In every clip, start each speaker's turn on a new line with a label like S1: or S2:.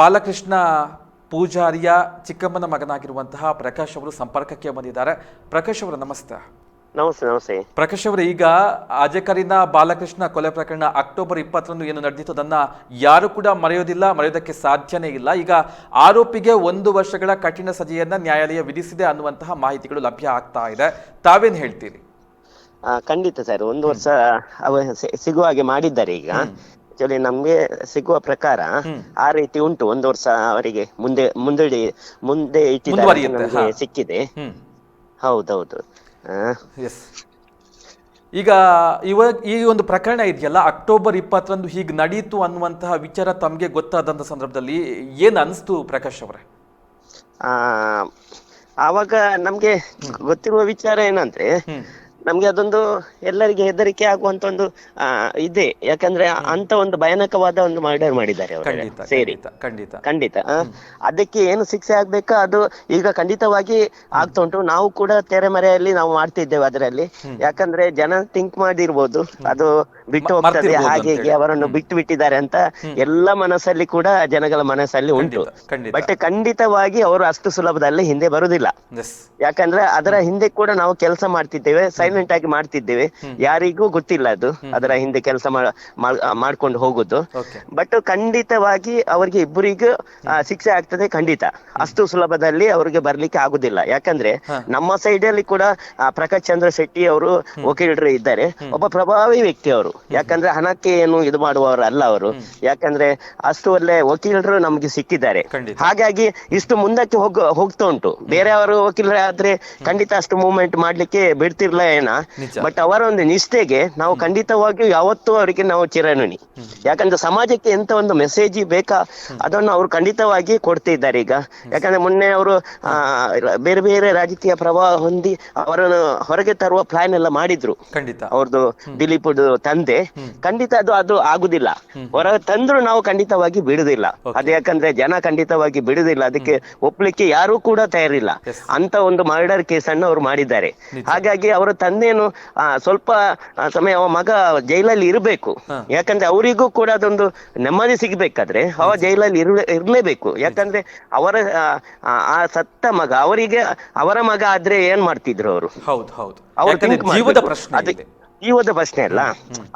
S1: ಬಾಲಕೃಷ್ಣ ಪೂಜಾರಿಯ ಚಿಕ್ಕಮ್ಮನ ಮಗನಾಗಿರುವಂತಹ ಪ್ರಕಾಶ್ ಅವರು ಸಂಪರ್ಕಕ್ಕೆ ಬಂದಿದ್ದಾರೆ. ಪ್ರಕಾಶ್ ಅವರು ನಮಸ್ತೆ.
S2: ನಮಸ್ತೆ ನಮಸ್ತೆ.
S1: ಪ್ರಕಾಶ್ ಅವರು ಈಗ ಅಜಕರಿನ ಬಾಲಕೃಷ್ಣ ಕೊಲೆ ಪ್ರಕರಣ ಅಕ್ಟೋಬರ್ ಇಪ್ಪತ್ತರಂದು ಏನು ನಡೆದಿತ್ತು ಅದನ್ನ ಯಾರು ಕೂಡ ಮರೆಯೋದಿಲ್ಲ ಮರೆಯೋದಕ್ಕೆ ಸಾಧ್ಯನೇ ಇಲ್ಲ. ಈಗ ಆರೋಪಿಗೆ ಒಂದು ವರ್ಷಗಳ ಕಠಿಣ ಸಜೆಯನ್ನ ನ್ಯಾಯಾಲಯ ವಿಧಿಸಿದೆ ಅನ್ನುವಂತಹ ಮಾಹಿತಿಗಳು ಲಭ್ಯ ಆಗ್ತಾ ಇದೆ. ತಾವೇನ್ ಹೇಳ್ತೀರಿ?
S2: ಖಂಡಿತ ಸರ್ ಒಂದು ವರ್ಷ ಸಿಗುವ ಹಾಗೆ ಮಾಡಿದ್ದಾರೆ ಈಗ. ಆಕ್ಚುಲಿ ನಮ್ಗೆ ಸಿಗುವ ಪ್ರಕಾರ ಆ ರೀತಿ ಉಂಟು. ಒಂದು ವರ್ಷ ಅವರಿಗೆ ಮುಂದೆ ಮುಂದಡಿ ಮುಂದೆ ಇಟ್ಟಿದ್ದಾರೆ ನಮ್ಗೆ ಸಿಕ್ಕಿದೆ. ಹೌದೌದು.
S1: ಈಗ ಇವಾಗ ಈ ಒಂದು ಪ್ರಕರಣ ಇದೆಯಲ್ಲ ಅಕ್ಟೋಬರ್ ಇಪ್ಪತ್ತರಂದು ಹೀಗೆ ನಡೀತು ಅನ್ನುವಂತಹ ವಿಚಾರ ತಮಗೆ ಗೊತ್ತಾದಂತ ಸಂದರ್ಭದಲ್ಲಿ ಏನ್ ಅನಿಸ್ತು ಪ್ರಕಾಶ್ ಅವರೇ?
S2: ಆ, ಆವಾಗ ನಮ್ಗೆ ಗೊತ್ತಿರುವ ವಿಚಾರ ಏನಂದ್ರೆ ನಮ್ಗೆ ಅದೊಂದು ಎಲ್ಲರಿಗೆ ಹೆದರಿಕೆ ಆಗುವಂತ ಒಂದು ಆ, ಇದೆ. ಯಾಕಂದ್ರೆ ಅಂತ ಒಂದು ಭಯಾನಕವಾದ ಒಂದು ಮರ್ಡರ್ ಮಾಡಿದ್ದಾರೆ ಅವರು.
S1: ಖಂಡಿತ
S2: ಸೇರಿ.
S1: ಖಂಡಿತ ಖಂಡಿತ.
S2: ಖಂಡಿತ. ಆ, ಅದಕ್ಕೆ ಏನು ಶಿಕ್ಷೆ ಆಗ್ಬೇಕಾ? ಅದು ಈಗ ಖಂಡಿತವಾಗಿ ಆಗ್ತಾ ಉಂಟು. ನಾವು ಕೂಡ ತೆರೆಮರೆಯಲ್ಲಿ ನಾವು ಮಾಡ್ತಿದ್ದೇವೆ ಅದರಲ್ಲಿ. ಯಾಕಂದ್ರೆ ಜನ ಥಿಂಕ್ ಮಾಡಿರ್ಬೋದು ಅದು ಬಿಟ್ಟು
S1: ಮ-
S2: ಹೋಗ್ತದೆ.
S1: ಮರ್ತಿರ್ಬೋದು
S2: ಹಾಗೆ ಹೀಗೆ
S1: ಅಂತೇಳಿ.
S2: ಅವರನ್ನು ಬಿಟ್ಟು ಬಿಟ್ಟಿದ್ದಾರೆ ಅಂತ ಎಲ್ಲ ಮನಸ್ಸಲ್ಲಿ ಕೂಡ ಜನಗಳ ಮನಸ್ಸಲ್ಲಿ ಉಂಟು.
S1: ಖಂಡಿತ ಖಂಡಿತ.
S2: ಬಟ್ ಖಂಡಿತವಾಗಿ ಅವರು ಅಷ್ಟು ಸುಲಭದಲ್ಲಿ ಹಿಂದೆ ಬರುದಿಲ್ಲ ಯಾಕಂದ್ರೆ ಅದರ ಹಿಂದೆ ಕೂಡ ನಾವು ಕೆಲಸ ಮಾಡ್ತಿದ್ದೇವೆ. ಸೈಲೆಂಟ್ ಆಗಿ ಮಾಡ್ತಿದ್ದೇವೆ. ಯಾರಿಗೂ ಗೊತ್ತಿಲ್ಲ ಅದು. ಅದರ ಹಿಂದೆ ಕೆಲಸ ಮಾಡ್ಕೊಂಡು ಹೋಗುದು. ಬಟ್ ಖಂಡಿತವಾಗಿ ಅವರಿಗೆ ಇಬ್ಬರಿಗೂ ಶಿಕ್ಷೆ ಆಗ್ತದೆ ಖಂಡಿತ. ಅಷ್ಟು ಸುಲಭದಲ್ಲಿ ಅವರಿಗೆ ಬರ್ಲಿಕ್ಕೆ ಆಗುದಿಲ್ಲ. ಯಾಕಂದ್ರೆ ನಮ್ಮ ಸೈಡ್ ಅಲ್ಲಿ ಕೂಡ ಪ್ರಕಾಶ್ ಚಂದ್ರ ಶೆಟ್ಟಿ ಅವರು ವಕೀಲರು ಇದ್ದಾರೆ. ಒಬ್ಬ ಪ್ರಭಾವಿ ವ್ಯಕ್ತಿ ಅವರು. ಯಾಕಂದ್ರೆ ಹಣಕ್ಕೆ ಏನು ಇದು ಮಾಡುವವರು ಅಲ್ಲ ಅವರು. ಯಾಕಂದ್ರೆ ಅಷ್ಟು ಒಳ್ಳೆ ವಕೀಲರು ನಮ್ಗೆ ಸಿಕ್ಕಿದ್ದಾರೆ. ಹಾಗಾಗಿ ಇಷ್ಟು ಮುಂದಕ್ಕೆ ಹೋಗ ಹೋಗ್ತಾ ಉಂಟು. ಬೇರೆಯವರು ವಕೀಲರ ಆದ್ರೆ ಖಂಡಿತ ಅಷ್ಟು ಮೂವ್ಮೆಂಟ್ ಮಾಡ್ಲಿಕ್ಕೆ ಬಿಡ್ತಿರ್ಲ
S1: ನಿಜ.
S2: ಬಟ್ ಅವರ ಒಂದು ನಿಷ್ಠೆಗೆ ನಾವು ಖಂಡಿತವಾಗಿಯೂ ಯಾವತ್ತೂ ಅವರಿಗೆ ನಾವು ಚಿರಋಣಿ. ಯಾಕಂದ್ರೆ ಸಮಾಜಕ್ಕೆ ಎಂತ ಒಂದು ಮೆಸೇಜ್ ಬೇಕಾ ಅದನ್ನು ಅವರು ಖಂಡಿತವಾಗಿ ಕೊಡ್ತಿದ್ದಾರೆ ಈಗ. ಯಾಕಂದ್ರೆ ಮೊನ್ನೆ ಅವರು ಬೇರೆ ಬೇರೆ ರಾಜಕೀಯ ಪ್ರಭಾವ ಹೊಂದಿ ಅವರನ್ನು ಹೊರಗೆ ತರುವ ಪ್ಲಾನ್ ಎಲ್ಲ ಮಾಡಿದ್ರು.
S1: ಖಂಡಿತ.
S2: ಅವ್ರದ್ದು ದಿಲೀಪ್ ತಂದೆ. ಖಂಡಿತ ಅದು ಅದು ಆಗುದಿಲ್ಲ. ಹೊರ ತಂದ್ರು ನಾವು ಖಂಡಿತವಾಗಿ ಬಿಡುದಿಲ್ಲ. ಅದು ಯಾಕಂದ್ರೆ ಜನ ಖಂಡಿತವಾಗಿ ಬಿಡುದಿಲ್ಲ. ಅದಕ್ಕೆ ಒಪ್ಲಿಕ್ಕೆ ಯಾರು ಕೂಡ ತಯಾರಿಲ್ಲ. ಅಂತ ಒಂದು ಮರ್ಡರ್ ಕೇಸ್ ಅನ್ನು ಅವ್ರು ಮಾಡಿದ್ದಾರೆ. ಹಾಗಾಗಿ ಅವರ ತಂದೆಯನ್ನು ಆ, ಸ್ವಲ್ಪ ಸಮಯ ಅವ ಮಗ ಜೈಲಲ್ಲಿ ಇರಬೇಕು. ಯಾಕಂದ್ರೆ ಅವರಿಗೂ ಕೂಡ ಅದೊಂದು ನೆಮ್ಮದಿ ಸಿಗ್ಬೇಕಾದ್ರೆ ಅವ ಜೈಲಲ್ಲಿ ಇರ್ಲೇ ಇರ್ಲೇಬೇಕು. ಯಾಕಂದ್ರೆ ಅವರ ಆ, ಸತ್ತ ಮಗ ಅವರಿಗೆ ಅವರ ಮಗ ಆದ್ರೆ ಏನ್ ಮಾಡ್ತಿದ್ರು ಅವರು?
S1: ಹೌದು ಹೌದು. ಜೀವದ ಪ್ರಶ್ನೆ
S2: ಜೀವದ ಪ್ರಶ್ನೆ ಅಲ್ಲ?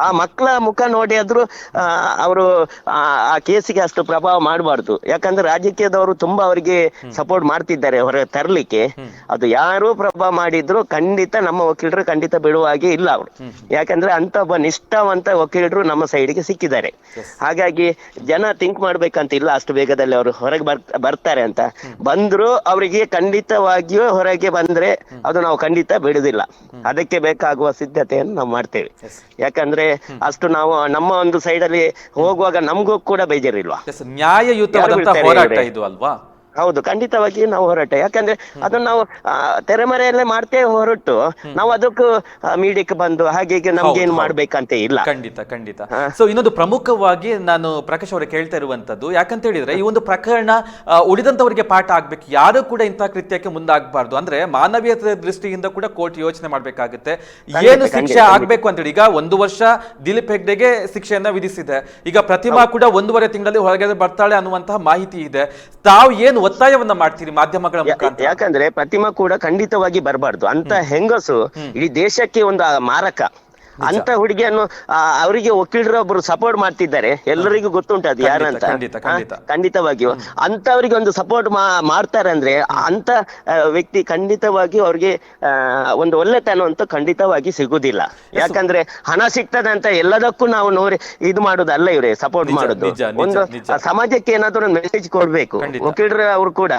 S2: ಆ ಮಕ್ಕಳ ಮುಖ ನೋಡಿ ಆದ್ರೂ ಅವರು ಆ ಕೇಸಿಗೆ ಅಷ್ಟು ಪ್ರಭಾವ ಮಾಡಬಾರ್ದು. ಯಾಕಂದ್ರೆ ರಾಜಕೀಯದವರು ತುಂಬಾ ಅವರಿಗೆ ಸಪೋರ್ಟ್ ಮಾಡ್ತಿದ್ದಾರೆ ಹೊರ ತರ್ಲಿಕ್ಕೆ. ಅದು ಯಾರು ಪ್ರಭಾವ ಮಾಡಿದ್ರು ಖಂಡಿತ ನಮ್ಮ ವಕೀಲರು ಖಂಡಿತ ಬಿಡುವ ಹಾಗೆ ಇಲ್ಲ ಅವರು. ಯಾಕಂದ್ರೆ ಅಂತ ಒಬ್ಬ ನಿಷ್ಠಾವಂತ ವಕೀಲರು ನಮ್ಮ ಸೈಡ್ಗೆ ಸಿಕ್ಕಿದ್ದಾರೆ. ಹಾಗಾಗಿ ಜನ ಥಿಂಕ್ ಮಾಡ್ಬೇಕಂತ ಇಲ್ಲ ಅಷ್ಟು ಬೇಗದಲ್ಲಿ ಅವರು ಹೊರಗೆ ಬರ್ ಬರ್ತಾರೆ ಅಂತ. ಬಂದ್ರು ಅವರಿಗೆ ಖಂಡಿತವಾಗಿಯೂ ಹೊರಗೆ ಬಂದ್ರೆ ಅದು ನಾವು ಖಂಡಿತ ಬಿಡುದಿಲ್ಲ ಅದಕ್ಕೆ ಬೇಕಾಗುವ ಸಿದ್ಧತೆಯನ್ನು ನಾವು ಮಾಡ್ತೇವೆ. ಯಾಕಂದ್ರೆ ಅಷ್ಟು ನಾವು ನಮ್ಮ ಒಂದು ಸೈಡ್ ಅಲ್ಲಿ ಹೋಗುವಾಗ ನಮಗೂ ಕೂಡ ಬೇಜಾರಿಲ್ವಾ?
S1: ನ್ಯಾಯಯುತ ನ್ಯಾಯಯುತವಾದಂತಹ ಹೋರಾಟ ಇದು ಅಲ್ವಾ?
S2: ಹೌದು ಖಂಡಿತವಾಗಿ ನಾವು ಹೊರಟೆ. ಯಾಕಂದ್ರೆ ಅದನ್ನ ನಾವು ಆ, ತೆರೆಮರೆಯಲ್ಲೇ ಮಾಡ್ತೇವೆ ಹೊರಟು. ನಾವು ಅದಕ್ಕೂ ಮೀಡಿಯಕ್ಕೆ ಬಂದು ಹಾಗೆ ಹೀಗೆ ನಮ್ಗೆ ಏನ್. ಮಾಡ್ಬೇಕಂತ ಇಲ್ಲ.
S1: ಖಂಡಿತ ಖಂಡಿತ. ಸೊ ಇನ್ನೊಂದು ಪ್ರಮುಖವಾಗಿ ನಾನು ಪ್ರಕಾಶ್ ಅವರೇ ಕೇಳ್ತಾ ಇರುವಂತದ್ದು ಯಾಕಂತ ಹೇಳಿದ್ರೆ ಈ ಒಂದು ಪ್ರಕರಣ ಆ, ಉಳಿದಂತವರಿಗೆ ಪಾಠ ಆಗ್ಬೇಕು. ಯಾರು ಕೂಡ ಇಂತಹ ಕೃತ್ಯಕ್ಕೆ ಮುಂದಾಗಬಾರ್ದು. ಅಂದ್ರೆ ಮಾನವೀಯತೆ ದೃಷ್ಟಿಯಿಂದ ಕೂಡ ಕೋರ್ಟ್ ಯೋಚನೆ ಮಾಡ್ಬೇಕಾಗುತ್ತೆ. ಏನು ಶಿಕ್ಷೆ ಆಗ್ಬೇಕು ಅಂತ ಹೇಳಿ ಈಗ ಒಂದು ವರ್ಷ ದಿಲೀಪ್ ಹೆಗ್ಡೆಗೆ ಶಿಕ್ಷೆಯನ್ನ ವಿಧಿಸಿದೆ. ಈಗ ಪ್ರತಿಮಾ ಕೂಡ ಒಂದೂವರೆ ತಿಂಗಳಲ್ಲಿ ಹೊರಗೆ ಬರ್ತಾಳೆ ಅನ್ನುವಂತಹ ಮಾಹಿತಿ ಇದೆ. ತಾವು ಏನು ಒತ್ತಾಯವನ್ನ ಮಾಡ್ತೀರಿ ಮಾಧ್ಯಮಗಳ ಮುಖಾಂತರ?
S2: ಯಾಕಂದ್ರೆ ಪ್ರತಿಮಾ ಕೂಡ ಖಂಡಿತವಾಗಿ ಬರಬಾರ್ದು. ಅಂತ ಹೆಂಗಸು ಇಡೀ ದೇಶಕ್ಕೆ ಒಂದು ಮಾರಕ. ಅಂತ ಹುಡುಗಿಯನ್ನು ಅನ್ನು ಅವರಿಗೆ ವಕೀಲರು ಒಬ್ಬರು ಸಪೋರ್ಟ್ ಮಾಡ್ತಿದ್ದಾರೆ. ಎಲ್ಲರಿಗೂ ಗೊತ್ತುಂಟು ಅದು ಯಾರಂತ. ಖಂಡಿತವಾಗಿಯೂ. ಅಂತವರಿಗೆ ಒಂದು ಸಪೋರ್ಟ್ ಮಾಡ್ತಾರೆ ಅಂದ್ರೆ ಅಂತ ವ್ಯಕ್ತಿ ಖಂಡಿತವಾಗಿ ಅವ್ರಿಗೆ ಒಂದು ಒಳ್ಳೆತನ ಅಂತ ಖಂಡಿತವಾಗಿ ಸಿಗುದಿಲ್ಲ. ಯಾಕಂದ್ರೆ ಹಣ ಸಿಗ್ತದೆ ಅಂತ ಎಲ್ಲದಕ್ಕೂ ನಾವು ನೋಡಿ ಇದು ಮಾಡೋದಲ್ಲ ಇವ್ರೆ ಸಪೋರ್ಟ್ ಮಾಡುದು. ಒಂದು ಸಮಾಜಕ್ಕೆ ಏನಾದ್ರು ಒಂದು ಮೆಸೇಜ್ ಕೊಡ್ಬೇಕು. ವಕೀಲರು ಅವರು ಕೂಡ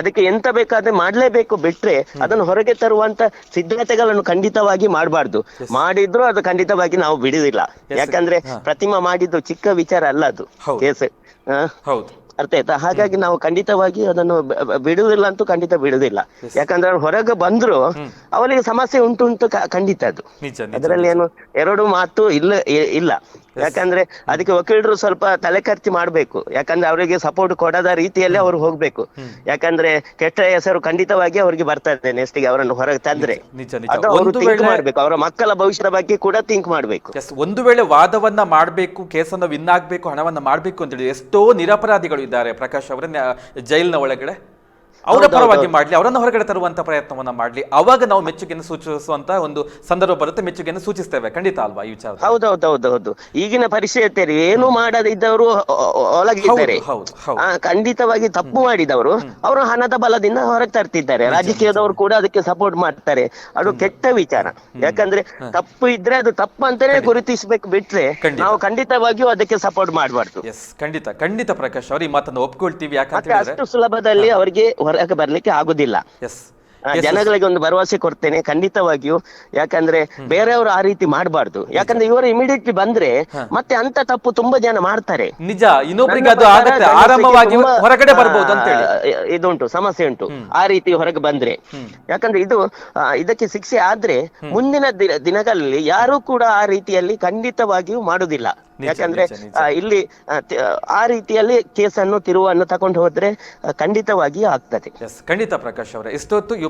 S2: ಅದಕ್ಕೆ ಎಂತ ಬೇಕಾದ್ರೆ ಮಾಡ್ಲೇಬೇಕು ಬಿಟ್ರೆ ಅದನ್ನು ಹೊರಗೆ ತರುವಂತ ಸಿದ್ಧತೆಗಳನ್ನು ಖಂಡಿತವಾಗಿ ಮಾಡಬಾರ್ದು. ಮಾಡಿದ್ರು ಅದು ಖಂಡಿತವಾಗಿ ನಾವು ಬಿಡುದಿಲ್ಲ ಯಾಕಂದ್ರೆ ಪ್ರತಿಮಾ ಮಾಡಿದ್ದು ಚಿಕ್ಕ ವಿಚಾರ ಅಲ್ಲ ಅದು.
S1: ಹೌದು.
S2: ಕೇಸ್. ಅರ್ಥ ಆಯ್ತಾ? ಹಾಗಾಗಿ ನಾವು ಖಂಡಿತವಾಗಿ ಅದನ್ನು ಬಿಡುವುದಿಲ್ಲ ಅಂತೂ ಖಂಡಿತ ಬಿಡುವುದಿಲ್ಲ. ಯಾಕಂದ್ರೆ ಹೊರಗೆ ಬಂದ್ರು ಅವರಿಗೆ ಸಮಸ್ಯೆ ಉಂಟು ಅಂತ ಖಂಡಿತ ಅದು. ಅದರಲ್ಲಿ ಏನು ಎರಡು ಮಾತು ಇಲ್ಲ ಇಲ್ಲ. ಯಾಕಂದ್ರೆ ಅದಕ್ಕೆ ವಕೀಲರು ಸ್ವಲ್ಪ ತಲೆ ಖರ್ಚು ಮಾಡಬೇಕು. ಯಾಕಂದ್ರೆ ಅವರಿಗೆ ಸಪೋರ್ಟ್ ಕೊಡದ ರೀತಿಯಲ್ಲಿ ಅವರು ಹೋಗ್ಬೇಕು. ಯಾಕಂದ್ರೆ ಕೆಟ್ಟ ಹೆಸರು ಖಂಡಿತವಾಗಿ ಅವರಿಗೆ ಬರ್ತದೆ ನೆಕ್ಸ್ಟ್ಗೆ ಅವರನ್ನು ಹೊರಗೆ ತಂದ್ರೆ. ಅದು ಅವರು ಥಿಂಕ್ ಮಾಡ್ಬೇಕು. ಅವರ ಮಕ್ಕಳ ಭವಿಷ್ಯದ ಬಗ್ಗೆ ಕೂಡ ಥಿಂಕ್ ಮಾಡ್ಬೇಕು.
S1: ಒಂದು ವೇಳೆ ವಾದವನ್ನ ಮಾಡಬೇಕು ಕೇಸನ್ನ ವಿನ್ ಆಗ್ಬೇಕು ಹಣವನ್ನ ಮಾಡಬೇಕು ಅಂತ ಹೇಳಿ ಎಷ್ಟೋ ನಿರಪರಾಧಿಗಳು ಇದ್ದಾರೆ. ಪ್ರಕಾಶ್ ಅವರ ಜೈಲಿನ ಒಳಗಡೆ. ಅವರ ಪರವಾಗಿ ಮಾಡ್ಲಿ ಅವರನ್ನು ಹೊರಗಡೆ ತರುವಂತ ಪ್ರಯತ್ನವನ್ನ ಮಾಡ್ಲಿ. ಅವಾಗ ನಾವು ಮೆಚ್ಚುಗೆಯನ್ನು ಸೂಚಿಸುವಂತ ಒಂದು ಸಂದರ್ಭ ಬರುತ್ತೆ ಮೆಚ್ಚುಗೆಯನ್ನು ಸೂಚಿಸ್ತೇವೆ. ಖಂಡಿತ ಅಲ್ವಾ ಈ ವಿಚಾರ
S2: ಹೌದೌದೌದೌದು. ಈಗಿನ ಪರಿಸ್ಥಿತಿಯಲ್ಲಿ ಏನು ಮಾಡದಿದ್ದವರು ಒಳಗಿದ್ದಾರೆ. ಖಂಡಿತವಾಗಿ ತಪ್ಪು ಮಾಡಿದವರು ಅವರು ಹಣದ ಬಲದಿಂದ ಹೊರಗೆ ತರ್ತಿದ್ದಾರೆ. ರಾಜಕೀಯದವರು ಕೂಡ ಅದಕ್ಕೆ ಸಪೋರ್ಟ್ ಮಾಡ್ತಾರೆ. ಅದು ಕೆಟ್ಟ ವಿಚಾರ. ಯಾಕಂದ್ರೆ ತಪ್ಪು ಇದ್ರೆ ಅದು ತಪ್ಪು ಅಂತಾನೆ ಗುರುತಿಸಬೇಕು ಬಿಟ್ರೆ ನಾವು ಖಂಡಿತವಾಗಿಯೂ ಅದಕ್ಕೆ ಸಪೋರ್ಟ್ ಮಾಡಬಾರ್ದು.
S1: ಖಂಡಿತ ಖಂಡಿತ ಪ್ರಕಾಶ್ ಅವ್ರ ಈ ಮಾತನ್ನು ಒಪ್ಕೊಳ್ತೀವಿ ಯಾಕಂದ್ರೆ
S2: ಅಷ್ಟು ಸುಲಭದಲ್ಲಿ ಅವರಿಗೆ ಹೊರಗೆ ಬರ್ಲಿಕ್ಕೆ ಆಗುದಿಲ್ಲ. ಜನಗಳಿಗೆ ಒಂದು ಭರವಸೆ ಕೊಡ್ತೇನೆ ಖಂಡಿತವಾಗಿಯೂ. ಯಾಕಂದ್ರೆ ಬೇರೆಯವರು ಆ ರೀತಿ ಮಾಡಬಾರ್ದು. ಯಾಕಂದ್ರೆ ಇವರು ಇಮಿಡಿಯೇಟ್ಲಿ ಬಂದ್ರೆ ಮತ್ತೆ ಅಂತ ತಪ್ಪು ತುಂಬಾ ಜನ ಮಾಡ್ತಾರೆ.
S1: ನಿಜ. ಅದು
S2: ಪ್ರಕಾರ
S1: ಆರಾಮವಾಗಿ ಹೊರಗಡೆ ಅಂತ
S2: ಇದುಂಟು ಸಮಸ್ಯೆ ಉಂಟು. ಆ ರೀತಿ ಹೊರಗೆ ಬಂದ್ರೆ. ಯಾಕಂದ್ರೆ ಇದು ಇದಕ್ಕೆ ಶಿಕ್ಷೆ ಆದ್ರೆ ಮುಂದಿನ ದಿನಗಳಲ್ಲಿ ಯಾರು ಕೂಡ ಆ ರೀತಿಯಲ್ಲಿ ಖಂಡಿತವಾಗಿಯೂ ಮಾಡುದಿಲ್ಲ. ಯಾಕಂದ್ರೆ ಇಲ್ಲಿ ಆ, ರೀತಿಯಲ್ಲಿ ಕೇಸನ್ನು ತಿರುವನ್ನು ತಗೊಂಡು ಹೋದ್ರೆ ಖಂಡಿತವಾಗಿಯೂ ಆಗ್ತದೆ.
S1: ಖಂಡಿತ ಪ್ರಕಾಶ್ ಅವರೇ. ಇಷ್ಟೊತ್ತು